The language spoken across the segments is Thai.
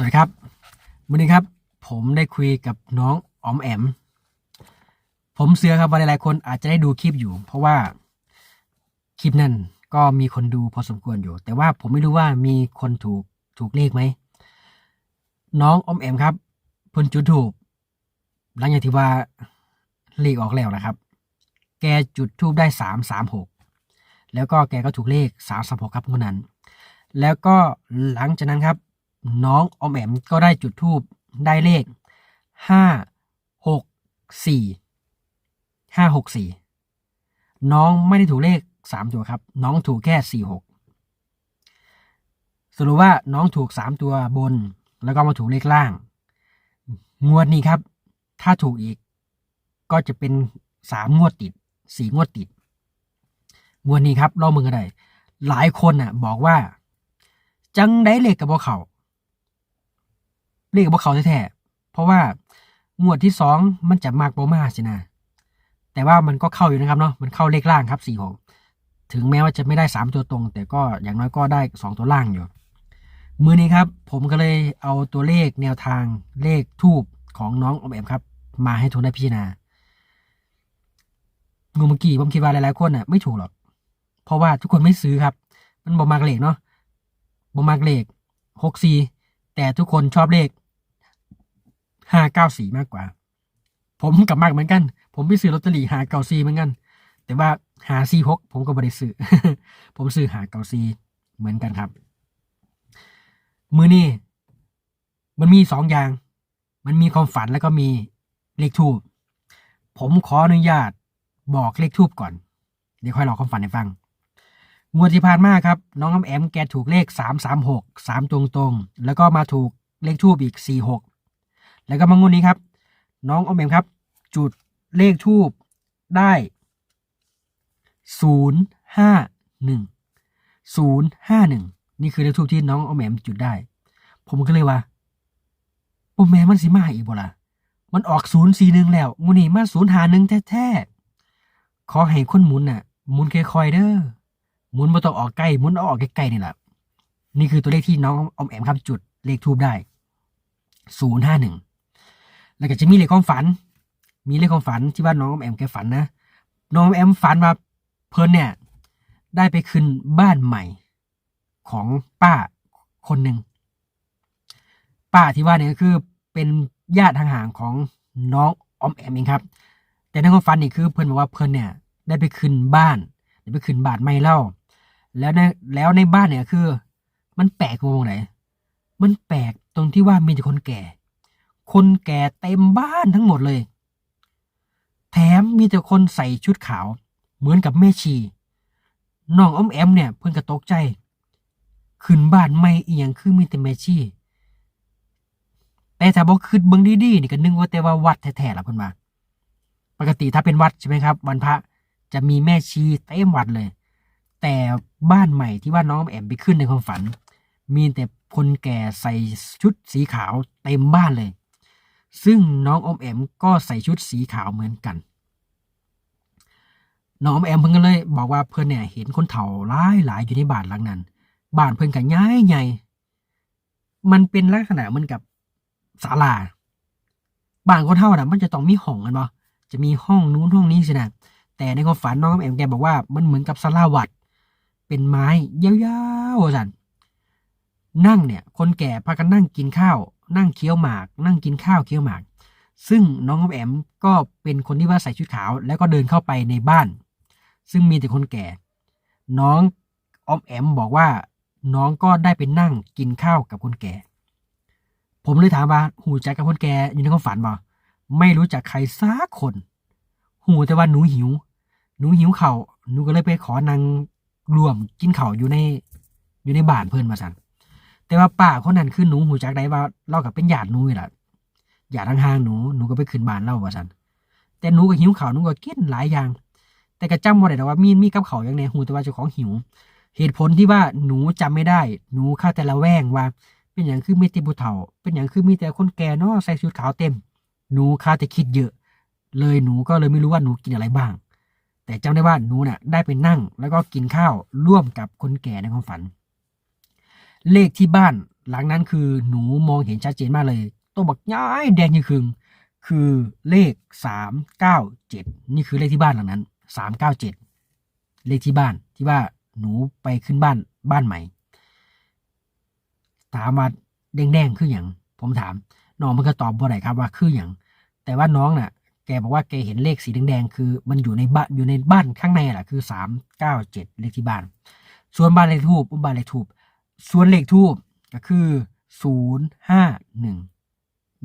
วัสดีครับ วันนี้ครับ ผมได้คุยกับน้องออมแอม ผมเสือครับว่าหลายๆคนอาจจะได้ดูคลิปอยู่ เพราะว่าคลิปนั้นก็มีคนดูพอสมควรอยู่ แต่ว่าผมไม่รู้ว่ามีคนถูกถูกเลขไหม น้องออมแอมครับเพิ่นจุดถูกหลังจากที่ว่าเลขออกแล้วนะครับ แกจุดทูบได้สามสามหกแล้วก็แกก็ถูกเลขสามสามหกครับงวดนั้น แล้วก็หลังจากนั้นครับ น้องอมแอมก็ได้จุดทูบได้เลขห้าหกสี่ห้าหกสี่น้องไม่ได้ถูกเลขสามตัวครับ น้องถูกแค่สี่หกสรุปว่าน้องถูกสามตัวบน แล้วก็มาถูกเลขล่าง งวดนี้ครับ ถ้าถูกอีก ก็จะเป็นสามงวดติดสี่งวดติด งวดนี้ครับเล่ามือกันได้หลายคนน่ะ บอกว่า จังได้เลขกับบ่เขา เลขกับบ่เขาแท้ๆเพราะว่างวดที่สองมันจะมากบ่มาสินะแต่ว่ามันก็เข้าอยู่นะครับเนาะมันเข้าเลขล่างครับสี่หกถึงแม้ว่าจะไม่ได้สามตัวตรง แต่ก็อย่างน้อยก็ได้สองตัวล่างอยู่มือนี้ครับ ผมก็เลยเอาตัวเลขแนวทางเลขทูบของน้องอมแอมครับ มาให้ทุกได้พิจารณางูเมื่อกี้ผมคิดว่าหลายๆคนน่ะไม่ถูกหรอกเพราะว่าทุกคนไม่ซื้อครับ มันบ่มากเลขเนาะบ่มากเลขหกสี่แต่ทุกคนชอบเลข ห้าเก้าสี่มากกว่า ผมกับมากเหมือนกัน ผมไปซื้อลอตเตอรี่หาเก้าสี่เหมือนกัน แต่ว่าหาสี่หกผมก็ไม่ได้ซื้อ ผมซื้อหาเก้าสี่เหมือนกันครับ มือนี้มันมีสองอย่าง มันมีความฝันแล้วก็มีเลขทูบผมขออนุญาตบอกเลขทูบก่อน เดี๋ยวค่อยเล่าความฝันให้ฟัง งวดที่ผ่านมาครับ น้องอำแอมแกถูกเลขสามสามหกสามตรงตรงแล้วก็มาถูกเลขทูบอีกสี่หก แล้วก็มางวดนี้ครับ น้องอำแอมครับ จุดเลขทูบได้ศูนย์ห้าหนึ่งศูนย์ห้าหนึ่งนี่คือเลขทูบที่น้องอำแอมจุดได้ ผมก็เลยว่าโอ้แม่มันสิมาอีกบ่ล่ะมันออกศูนย์สี่หนึ่งแล้วงูนี่มาศูนย์หาหนึ่งแท้ๆขอให้คนหมุนน่ะ หมุนค่อยๆเด้อหมุนมาต้องออกใกล้หมุนเอาออกใกล้ๆนี่แหละนี่คือตัวเลขที่น้องอมแอมครับจุดเลขทูบได้ศูนย์ห้าหนึ่ง แล้วก็จะมีเลขความฝัน มีเลขความฝันที่ว่าน้องอมแอมแกฝันนะน้องอมแอมฝันว่าเพิ่นเนี่ย ได้ไปขึ้นบ้านใหม่ของป้าคนหนึ่งป้าที่ว่าเนี่ยก็คือเป็นญาติห่างๆของน้องออมแอมเองครับ แต่ในความฝันนี่คือเพิ่นบอกว่าเพิ่นเนี่ย ได้ไปขึ้นบ้านได้ไปขึ้นบ้านไม่เล่า แล้วในแล้วในบ้านเนี่ยคือ มันแปลกตรงไหนมันแปลกตรงที่ว่ามีแต่คนแก่ คนแก่เต็มบ้านทั้งหมดเลย แถมมีแต่คนใส่ชุดขาว เหมือนกับแม่ชีน้องอ้อมแอมเนี่ยเพิ่นก็ตกใจ ขึ้นบ้านไม่เอียงคือมีแต่แม่ชีแต่ถ้าบอกคืดเบิ่งดีๆนี่ก็นึกว่าแต่ว่าวัดแท้ๆละเพิ่นว่าปกติถ้าเป็นวัดใช่ไหมครับ วันพระจะมีแม่ชีเต็มวัดเลย แต่บ้านใหม่ที่ว่าน้องแอมไปขึ้นในความฝัน มีแต่คนแก่ใส่ชุดสีขาวเต็มบ้านเลย ซึ่งน้องอมแอมก็ใส่ชุดสีขาวเหมือนกัน น้องอมแอมเพิ่นก็เลย บอกว่าเพิ่อนเนี่ยเห็นคนเฒ่าหลายหลายอยู่ในบ้านหลังนั้นบ้านเพิ่นก็ย้ายใหญ่มันเป็นลักษณะเหมือนกับศาลาบ้านคนเฒ่าน่ะ มันจะต้องมีห้องกันบ่จะมีห้องนู้นห้องนี้สินะแต่ในความฝันน้องอมแอมแกบอกว่ามันเหมือนกับสลาวัด เป็นไม้ยาวๆสันนั่งเนี่ย คนแก่พากันนั่งกินข้าว นั่งเคี้ยวหมาก นั่งกินข้าวเคี้ยวหมาก ซึ่งน้องอมแอมก็เป็นคนที่ว่าใส่ชุดขาว แล้วก็เดินเข้าไปในบ้าน ซึ่งมีแต่คนแก่ น้องอมแอมบอกว่าน้องก็ได้ไปนั่งกินข้าวกับคนแก่ ผมเลยถามว่าหูจักกับคนแก่อยู่ในความฝันบ่ไม่รู้จักใครสักคน หูแต่ว่าหนูหิว หนูหิวเขา่าวหนูก็เลยไปขอนางรวมกินเข่าวอยู่ในอยู่ในบ้านเพื่อนมาสัน แต่ว่าป้าคนนั้นคือหนูหูจักได้ว่าเรากับเป็นญาติหนูนี่แหละญาติห่างๆหนูหนูก็ไปขึ้นบ้านเล่าว่าสันแต่หนูก็หิวเขาวหนูก็กินหลายอย่าง แต่ก็จำบ่ได้ว่ามีมีกับเขาวอย่างแนี้หูแต่ว่าเจ้าของหิว เหตุผลที่ว่าหนูจำไม่ได้ หนูข้าแต่ละแวงว่า เป็นอย่างคือมีแต่ผู้เฒ่า เป็นอย่างคือมีแต่คนแก่เนาะใส่ชุดขาวเต็ม หนูข้าแต่คิดเยอะ เลยหนูก็เลยไม่รู้ว่าหนูกินอะไรบ้าง แต่จำได้ว่าหนูน่ะได้ไปนั่งแล้วก็กินข้าวร่วมกับคนแก่ในความฝัน เลขที่บ้านหลังนั้นคือหนูมองเห็นชัดเจนมากเลยตัวบักย้ายแดงยิ่งคึงคือเลขสามเก้าเจ็ดนี่คือเลขที่บ้านหลังนั้นสามเก้าเจ็ดเลขที่บ้านที่ว่าหนูไปขึ้นบ้านบ้านใหม่ถามว่าแดงๆคืออย่างผมถามน้องมันก็ตอบบ่ได้ครับว่าคืออย่างแต่ว่าน้องน่ะ แกบอกว่าแกเห็นเลขสีแดงๆคือมันอยู่ในบ้านอยู่ในบ้านข้างในแหละคือสามเก้าเจ็ดเลขที่บ้าน ส่วนบ้านเลขทูบบ้านเลขทูบ ส่วนเลขทูบก็คือศูนย์ห้าหนึ่ง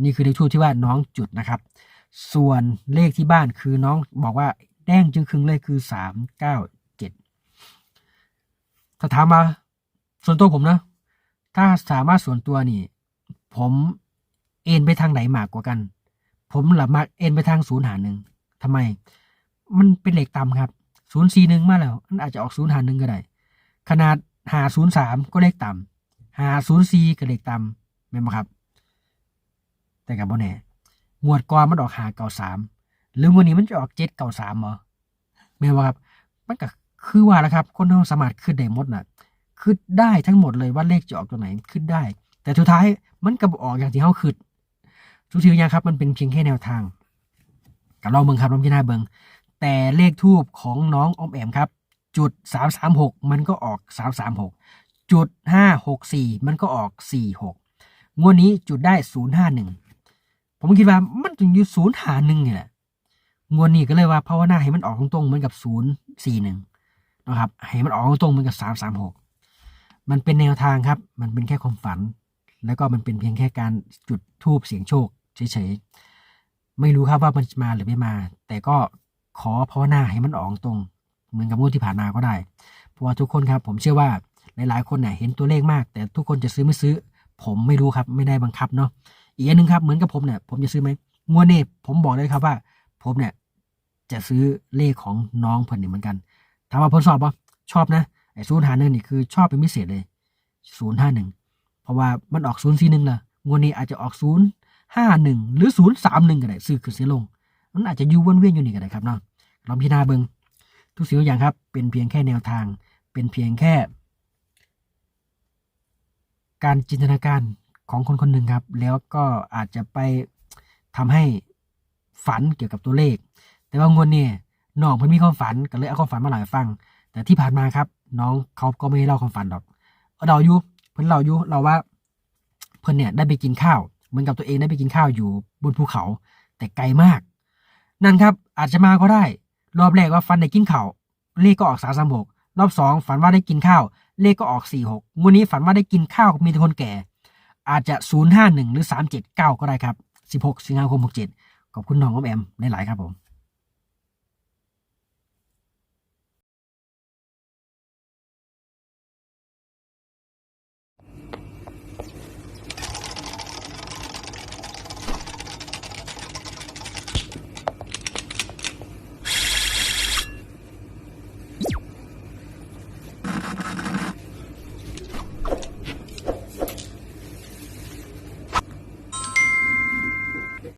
นี่คือเลขทูบที่ว่าน้องจุดนะครับ ส่วนเลขที่บ้านคือน้องบอกว่าแดงจึงครึ่งเลยคือสามเก้าเจ็ดถ้าถามมาส่วนตัวผมนะ ถ้าสามารถส่วนตัวนี่ ผมเอ็นไปทางไหนมากกว่ากัน ผมหลับมากเอ็นไปทางศูนย์หาหนึ่งทำไม มันเป็นเหล็กต่ำครับศูนย์สี่หนึ่งมาแล้วมันอาจจะออกศูนย์หาหนึ่งก็ได้ ขนาด หาศูนย์สามก็เลขต่ำหาศูนย์สี่ก็เลขต่ำเป็นไหมครับ แต่กับโบแน่งวดก่อนมันออกหาเก่าสามหรืองวดนี้มันจะออกเจ็ดเก่าสามเหรอไม่ว่ครับมันก็คือว่าแล้วครับ คนเราสามารถขึ้นได้หมดน่ะขึ้นได้ทั้งหมดเลยว่าเลขจะออกตัวไหนขึ้นได้ แต่สุดท้ายมันก็บออกอย่างที่เขาขึ้นทุกทีอย่างครับ มันเป็นเพียงแค่แนวทางกับเราเบิงครับลองพิจารณาเบิงแต่เลขทูบของน้องอมแอมครับ จุดสามสามหกมันก็ออกสามสามหกจุดห้าหกสี่มันก็ออกสี่หกงวดนี้จุดได้ศูนย์ห้าหนึ่งผมคิดว่ามันถึงอยู่ศูนย์หาหนึ่งนี่แหละงวดนี้ก็เลยว่าภาวนาให้มันออกตรงๆเหมือนกับศูนย์สี่หนึ่งนะครับให้มันออกตรงๆเหมือนกับสามสามหกมันเป็นแนวทางครับ มันเป็นแค่ความฝัน แล้วก็มันเป็นเพียงแค่การจุดทูบเสียงโชคเฉยๆไม่รู้ครับว่ามันจะมาหรือไม่มา แต่ก็ขอภาวนาให้มันออกตรง เหมือนกับงวดที่ผ่านมาก็ได้ เพราะว่าทุกคนครับผมเชื่อว่าหลายๆคนเนี่ยเห็นตัวเลขมาก แต่ทุกคนจะซื้อไม่ซื้อ ผมไม่รู้ครับไม่ได้บังคับเนาะอีกอันหนึ่งครับเหมือนกับผมเนี่ยผมจะซื้อไหมงวดนี้ผมบอกเลยครับว่า ผมเนี่ยจะซื้อเลขของน้องเพิ่นนี่เหมือนกันถามว่าผมชอบปะชอบนะไอ้ศูนย์หาหนึ่งนี่คือชอบเป็นพิเศษเลยศูนย์ห้าหนึ่งเพราะว่ามันออกศูนย์สี่หนึ่งละงวดนี้อาจจะออกศูนย์ห้าหนึ่งหรือศูนย์สามหนึ่งก็ได้ซื้อคือซื้อลง มันอาจจะอยู่วนเวียนอยู่นี่ก็ได้ครับเนาะลองพิจารณาเบิง ทุกสิ่งทุกอย่างครับ เป็นเพียงแค่แนวทาง เป็นเพียงแค่ การจินตนาการของคนคนหนึ่งครับ แล้วก็อาจจะไปทำให้ฝันเกี่ยวกับตัวเลข แต่ว่างวดนี้น้องเพิ่นมีความฝันก็เลยเอาความฝันมาเล่าให้ฟัง แต่ที่ผ่านมาครับ น้องเขาก็ไม่ได้เล่าความฝันหรอกเอาเราอยู่เพิ่นเล่าอยู่เราว่าเพิ่นเนี่ยได้ไปกินข้าว เหมือนกับตัวเองได้ไปกินข้าวอยู่บนภูเขา แต่ไกลมาก นั่นครับอาจจะมาก็ได้ รอบแรกว่าฟันได้กินข้าวเลขก็ออกสามสามหกรอบสองฝันว่าได้กินข้าว เลขก็ออกสี่หกงวดนี้ฝันว่าได้กินข้าวมีแต่คนแก่ อาจจะศูนย์ห้าหนึ่งหรือสามเจ็ดเก้าก็ได้ครับสิบหกสิงหาคมหกเจ็ดขอบคุณน้องออมแอมหลายๆครับผม